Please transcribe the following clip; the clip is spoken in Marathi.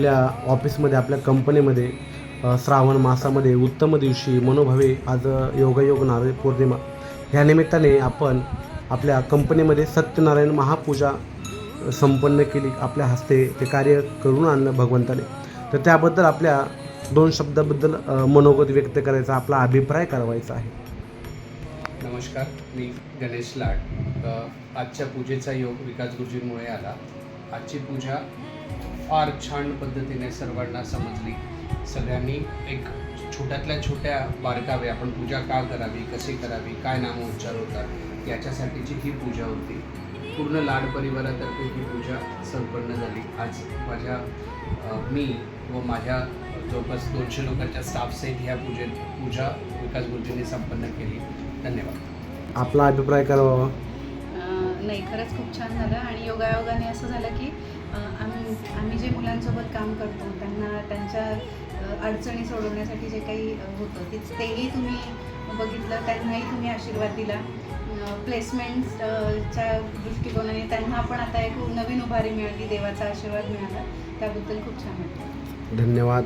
आपल्या ऑफिसमध्ये आपल्या कंपनीमध्ये श्रावण मासामध्ये उत्तम दिवशी मनोभावे आज योगायोग नारळी पौर्णिमा. ह्या निमित्ताने आपण आपल्या कंपनीमध्ये सत्यनारायण महापूजा संपन्न केली आपल्या हस्ते. ते कार्य करून आणलं भगवंताने. तर त्याबद्दल आपल्या दोन शब्दाबद्दल मनोगत व्यक्त करायचा आपला अभिप्राय करावायचा आहे. नमस्कार मी गणेश लाड. आजच्या पूजेचा योग विकास गुरुजींमुळे आला. आजची पूजा फार छान पद्धतीने सर्वांना समजली. सगळ्यांनी एक छोट्यातल्या छोट्या बारकावे आपण पूजा का करावी कशी करावी काय नामोच्चार होतात याच्यासाठीची ही पूजा होती. पूर्ण लाड परिवारातर्फे ही पूजा संपन्न झाली. आज माझ्या मी व माझ्या जवळपास दोनशे लोकांच्या स्टाफ सहित ह्या पूजेत पूजा विकास गुरुजींनी संपन्न केली. धन्यवाद. आपला अभिप्राय अं, नाही खरंच खूप छान झालं आणि योगायोगाने असं झालं की आम्ही आम्ही जे मुलांसोबत काम करतो त्यांना त्यांच्या अडचणी सोडवण्यासाठी जे काही होतं ते तेही तुम्ही बघितलं त्यांनाही तुम्ही आशीर्वाद दिला. प्लेसमेंटच्या दृष्टिकोनाने त्यांना पण आता एक नवीन उभारी मिळाली देवाचा आशीर्वाद मिळाला. त्याबद्दल खूप छान वाटतं धन्यवाद.